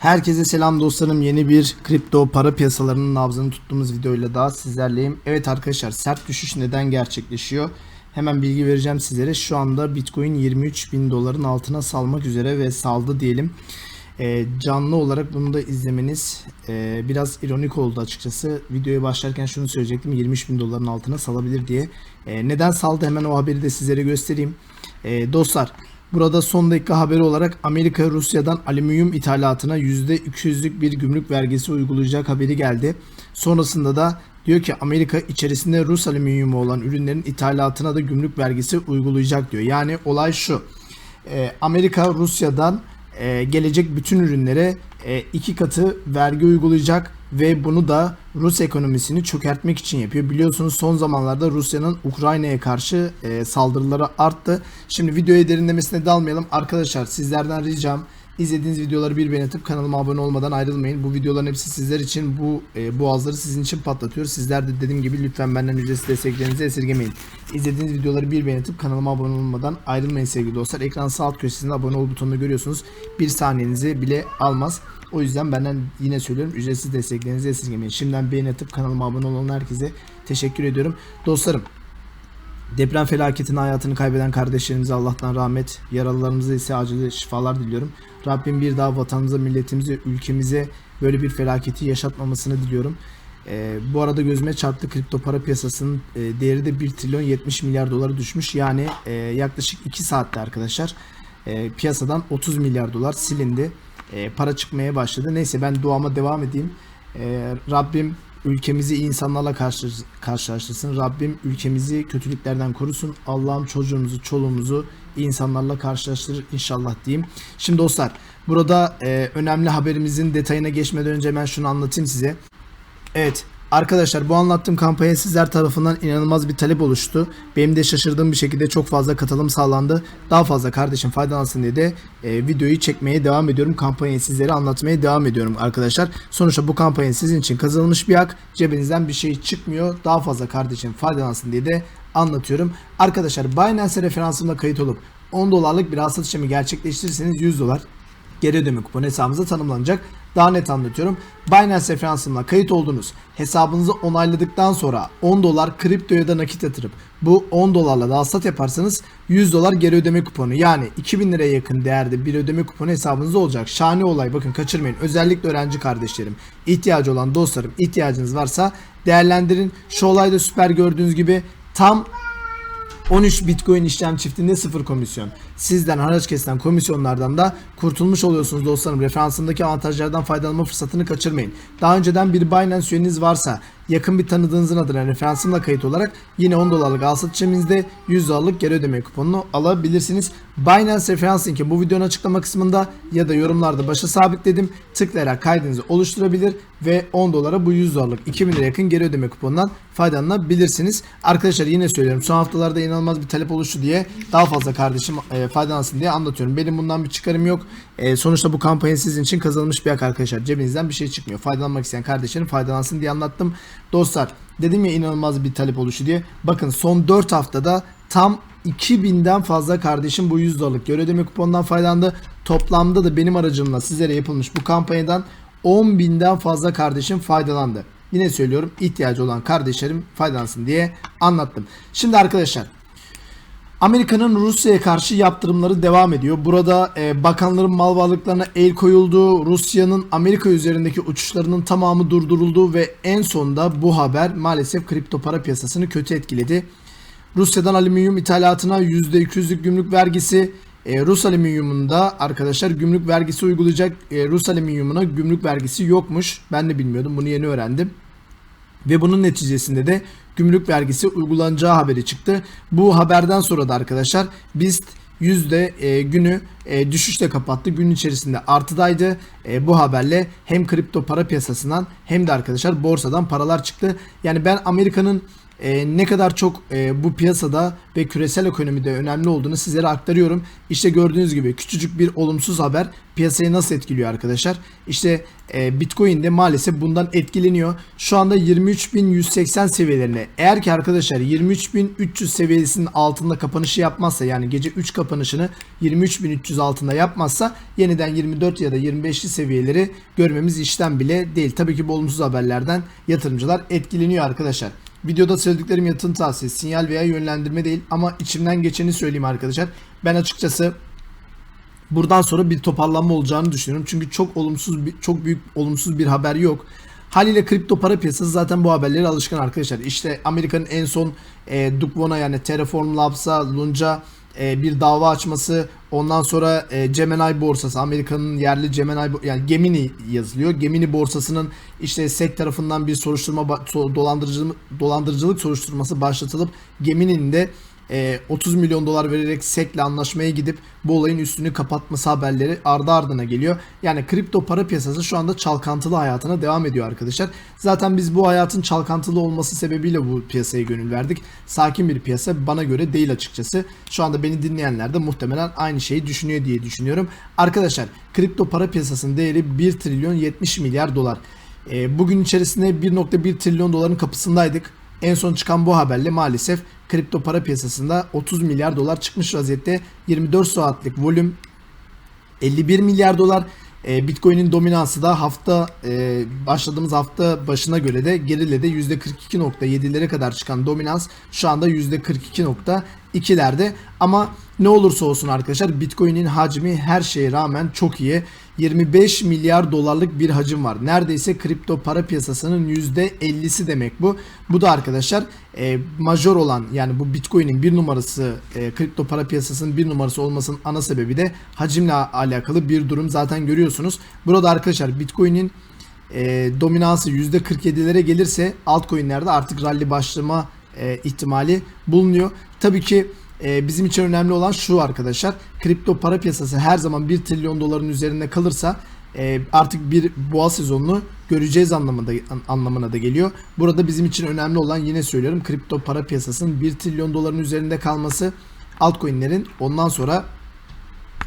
Herkese selam dostlarım. Yeni bir kripto para piyasalarının nabzını tuttuğumuz videoyla daha sizlerleyim. Evet arkadaşlar sert düşüş neden gerçekleşiyor? Hemen bilgi vereceğim sizlere. Şu anda Bitcoin 23 bin doların altına salmak üzere ve saldı diyelim. Ee, canlı olarak bunu da izlemeniz e, biraz ironik oldu açıkçası. Videoya başlarken şunu söyleyecektim. 23 bin doların altına salabilir diye. E, neden saldı hemen o haberi de sizlere göstereyim. E, dostlar Burada son dakika haberi olarak Amerika Rusya'dan alüminyum ithalatına %200'lük bir gümrük vergisi uygulayacak haberi geldi. Sonrasında da diyor ki Amerika içerisinde Rus alüminyumu olan ürünlerin ithalatına da gümrük vergisi uygulayacak diyor. Yani olay şu. Ee, Amerika Rusya'dan e, gelecek bütün ürünlere e, iki katı vergi uygulayacak ve bunu da Rus ekonomisini çökertmek için yapıyor. Biliyorsunuz son zamanlarda Rusya'nın Ukrayna'ya karşı e, saldırıları arttı. Şimdi videoya derinlemesine dalmayalım. Arkadaşlar sizlerden ricam izlediğiniz videoları bir beğeni atıp kanalıma abone olmadan ayrılmayın. Bu videoların hepsi sizler için bu e, boğazları sizin için patlatıyor. Sizler de dediğim gibi lütfen benden ücretsiz desteklerinizi esirgemeyin. İzlediğiniz videoları bir beğeni atıp kanalıma abone olmadan ayrılmayın sevgili dostlar. Ekran sağ alt köşesinde abone ol butonunu görüyorsunuz. Bir saniyenizi bile almaz. O yüzden benden yine söylüyorum ücretsiz desteklerinizi esirgemeyin. Şimdiden beğeni atıp kanalıma abone olan herkese teşekkür ediyorum. Dostlarım Deprem felaketinde hayatını kaybeden kardeşlerimize Allah'tan rahmet, yaralılarımıza ise acil şifalar diliyorum. Rabbim bir daha vatanımıza, milletimize, ülkemize böyle bir felaketi yaşatmamasını diliyorum. Ee, bu arada gözüme çarptı kripto para piyasasının e, değeri de 1 trilyon 70 milyar dolara düşmüş. Yani e, yaklaşık 2 saatte arkadaşlar e, piyasadan 30 milyar dolar silindi. E, para çıkmaya başladı. Neyse ben duama devam edeyim. E, Rabbim ülkemizi insanlarla karşı, karşılaştırsın. Rabbim ülkemizi kötülüklerden korusun. Allah'ım çocuğumuzu, çoluğumuzu insanlarla karşılaştırır inşallah diyeyim. Şimdi dostlar burada e, önemli haberimizin detayına geçmeden önce ben şunu anlatayım size. Evet Arkadaşlar bu anlattığım kampanya sizler tarafından inanılmaz bir talep oluştu. Benim de şaşırdığım bir şekilde çok fazla katılım sağlandı. Daha fazla kardeşim faydalansın diye de e, videoyu çekmeye devam ediyorum. Kampanyayı sizlere anlatmaya devam ediyorum arkadaşlar. Sonuçta bu kampanya sizin için kazanılmış bir hak. Cebinizden bir şey çıkmıyor. Daha fazla kardeşim faydalansın diye de anlatıyorum. Arkadaşlar Binance referansımla kayıt olup 10 dolarlık bir hasat işlemi gerçekleştirirseniz 100 dolar geri ödeme kuponu hesabınıza tanımlanacak. Daha net anlatıyorum. Binance referansımla kayıt oldunuz. Hesabınızı onayladıktan sonra 10 dolar kripto ya da nakit yatırıp bu 10 dolarla da alsat yaparsanız 100 dolar geri ödeme kuponu yani 2000 liraya yakın değerde bir ödeme kuponu hesabınızda olacak. Şahane olay bakın kaçırmayın. Özellikle öğrenci kardeşlerim, ihtiyacı olan dostlarım ihtiyacınız varsa değerlendirin. Şu olayda süper gördüğünüz gibi tam 13 Bitcoin işlem çiftinde sıfır komisyon. Sizden haraç kesilen komisyonlardan da kurtulmuş oluyorsunuz dostlarım. Referansındaki avantajlardan faydalanma fırsatını kaçırmayın. Daha önceden bir Binance üyeniz varsa yakın bir tanıdığınızın adına referansımla kayıt olarak yine 10 dolarlık al satış işleminizde 100 dolarlık geri ödeme kuponunu alabilirsiniz. Binance referans linki bu videonun açıklama kısmında ya da yorumlarda başa sabitledim. Tıklayarak kaydınızı oluşturabilir ve 10 dolara bu 100 dolarlık 2000 lira yakın geri ödeme kuponundan faydalanabilirsiniz. Arkadaşlar yine söylüyorum son haftalarda inanılmaz bir talep oluştu diye daha fazla kardeşim e, faydalansın diye anlatıyorum. Benim bundan bir çıkarım yok. E, sonuçta bu kampanya sizin için kazanılmış bir hak arkadaşlar. Cebinizden bir şey çıkmıyor. Faydalanmak isteyen kardeşlerim faydalansın diye anlattım. Dostlar dedim ya inanılmaz bir talep oluşu diye. Bakın son 4 haftada tam 2000'den fazla kardeşim bu 100 dolarlık geri ödeme kuponundan faydalandı. Toplamda da benim aracımla sizlere yapılmış bu kampanyadan 10.000'den fazla kardeşim faydalandı. Yine söylüyorum ihtiyacı olan kardeşlerim faydalansın diye anlattım. Şimdi arkadaşlar Amerika'nın Rusya'ya karşı yaptırımları devam ediyor. Burada e, bakanların mal varlıklarına el koyuldu. Rusya'nın Amerika üzerindeki uçuşlarının tamamı durduruldu ve en sonunda bu haber maalesef kripto para piyasasını kötü etkiledi. Rusya'dan alüminyum ithalatına %200'lük gümrük vergisi, e, Rus alüminyumunda arkadaşlar gümrük vergisi uygulayacak. E, Rus alüminyumuna gümrük vergisi yokmuş. Ben de bilmiyordum. Bunu yeni öğrendim. Ve bunun neticesinde de gümrük vergisi uygulanacağı haberi çıktı. Bu haberden sonra da arkadaşlar BIST yüzde e, günü e, düşüşle kapattı. Gün içerisinde artıdaydı. E, bu haberle hem kripto para piyasasından hem de arkadaşlar borsadan paralar çıktı. Yani ben Amerika'nın e, ne kadar çok e, bu piyasada ve küresel ekonomide önemli olduğunu sizlere aktarıyorum. İşte gördüğünüz gibi küçücük bir olumsuz haber piyasayı nasıl etkiliyor arkadaşlar? İşte e, Bitcoin de maalesef bundan etkileniyor. Şu anda 23.180 seviyelerine eğer ki arkadaşlar 23.300 seviyesinin altında kapanışı yapmazsa yani gece 3 kapanışını 23.300 altında yapmazsa yeniden 24 ya da 25'li seviyeleri görmemiz işten bile değil. Tabii ki bu olumsuz haberlerden yatırımcılar etkileniyor arkadaşlar. Videoda söylediklerim yatırım tavsiyesi, sinyal veya yönlendirme değil ama içimden geçeni söyleyeyim arkadaşlar. Ben açıkçası buradan sonra bir toparlanma olacağını düşünüyorum. Çünkü çok olumsuz çok büyük olumsuz bir haber yok. Haliyle kripto para piyasası zaten bu haberlere alışkın arkadaşlar. İşte Amerika'nın en son e, Dukvona yani Terraform Labs'a, Lunca e, bir dava açması. Ondan sonra e, Gemini borsası Amerika'nın yerli Gemini yani Gemini yazılıyor. Gemini borsasının işte SEC tarafından bir soruşturma ba- so- dolandırıcı dolandırıcılık soruşturması başlatılıp Gemini'nin de e, 30 milyon dolar vererek SEC'le anlaşmaya gidip bu olayın üstünü kapatması haberleri ardı ardına geliyor. Yani kripto para piyasası şu anda çalkantılı hayatına devam ediyor arkadaşlar. Zaten biz bu hayatın çalkantılı olması sebebiyle bu piyasaya gönül verdik. Sakin bir piyasa bana göre değil açıkçası. Şu anda beni dinleyenler de muhtemelen aynı şeyi düşünüyor diye düşünüyorum. Arkadaşlar kripto para piyasasının değeri 1 trilyon 70 milyar dolar. E, bugün içerisinde 1.1 trilyon doların kapısındaydık. En son çıkan bu haberle maalesef kripto para piyasasında 30 milyar dolar çıkmış vaziyette. 24 saatlik volüm 51 milyar dolar. E, Bitcoin'in dominansı da hafta e, başladığımız hafta başına göre de geriledi. %42.7'lere kadar çıkan dominans şu anda %42.2'lerde. Ama ne olursa olsun arkadaşlar Bitcoin'in hacmi her şeye rağmen çok iyi. 25 milyar dolarlık bir hacim var. Neredeyse kripto para piyasasının %50'si demek bu. Bu da arkadaşlar e, majör olan yani bu Bitcoin'in bir numarası e, kripto para piyasasının bir numarası olmasının ana sebebi de hacimle alakalı bir durum zaten görüyorsunuz. Burada arkadaşlar Bitcoin'in e, dominansı %47'lere gelirse altcoin'lerde artık rally başlama e, ihtimali bulunuyor. Tabii ki e, bizim için önemli olan şu arkadaşlar. Kripto para piyasası her zaman 1 trilyon doların üzerinde kalırsa e, artık bir boğa sezonunu göreceğiz anlamında anlamına da geliyor. Burada bizim için önemli olan yine söylüyorum kripto para piyasasının 1 trilyon doların üzerinde kalması altcoin'lerin ondan sonra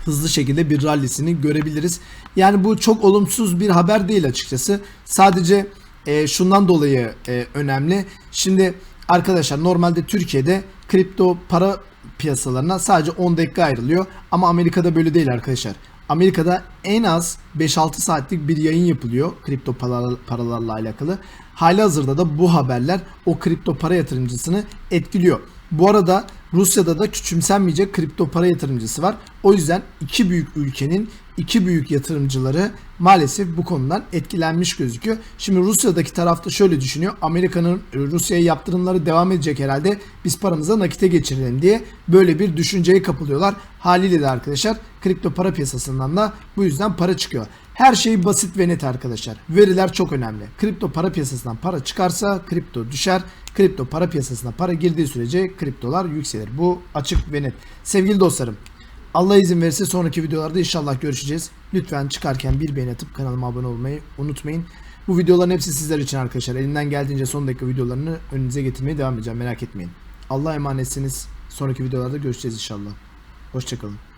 hızlı şekilde bir rallisini görebiliriz. Yani bu çok olumsuz bir haber değil açıkçası. Sadece e, şundan dolayı e, önemli. Şimdi arkadaşlar normalde Türkiye'de kripto para piyasalarına sadece 10 dakika ayrılıyor. Ama Amerika'da böyle değil arkadaşlar. Amerika'da en az 5-6 saatlik bir yayın yapılıyor kripto paralar- paralarla alakalı. Hali hazırda da bu haberler o kripto para yatırımcısını etkiliyor. Bu arada Rusya'da da küçümsenmeyecek kripto para yatırımcısı var. O yüzden iki büyük ülkenin iki büyük yatırımcıları maalesef bu konudan etkilenmiş gözüküyor. Şimdi Rusya'daki tarafta şöyle düşünüyor. Amerika'nın Rusya'ya yaptırımları devam edecek herhalde. Biz paramızı nakite geçirelim diye böyle bir düşünceye kapılıyorlar. Haliyle de arkadaşlar kripto para piyasasından da bu yüzden para çıkıyor. Her şey basit ve net arkadaşlar. Veriler çok önemli. Kripto para piyasasından para çıkarsa kripto düşer. Kripto para piyasasına para girdiği sürece kriptolar yükselir. Bu açık ve net. Sevgili dostlarım Allah izin verirse sonraki videolarda inşallah görüşeceğiz. Lütfen çıkarken bir beğeni atıp kanalıma abone olmayı unutmayın. Bu videoların hepsi sizler için arkadaşlar. Elimden geldiğince son dakika videolarını önünüze getirmeye devam edeceğim. Merak etmeyin. Allah'a emanetsiniz. Sonraki videolarda görüşeceğiz inşallah. Hoşçakalın.